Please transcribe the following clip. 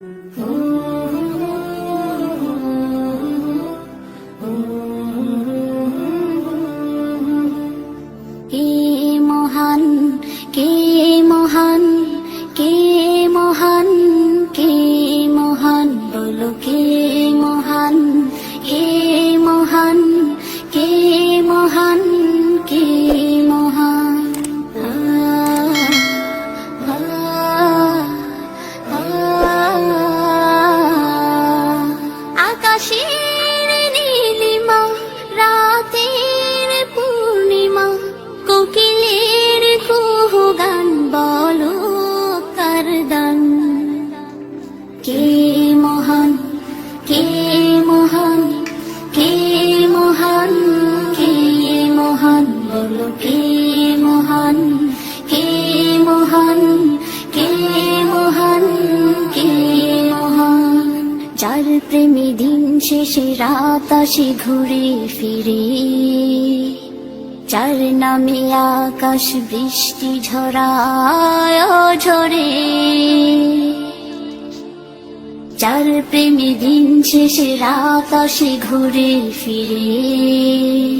কে বলো মহান, কে মহান কে মহান কে মহান? যার প্রেমী দিন শেষে রাত আসে ঘুরে ফিরে। যার নামে আকাশ বৃষ্টি ঝরায় ঝরে। যার প্রেমী দিন শেষে রাত আসে ঘুরে ফিরে।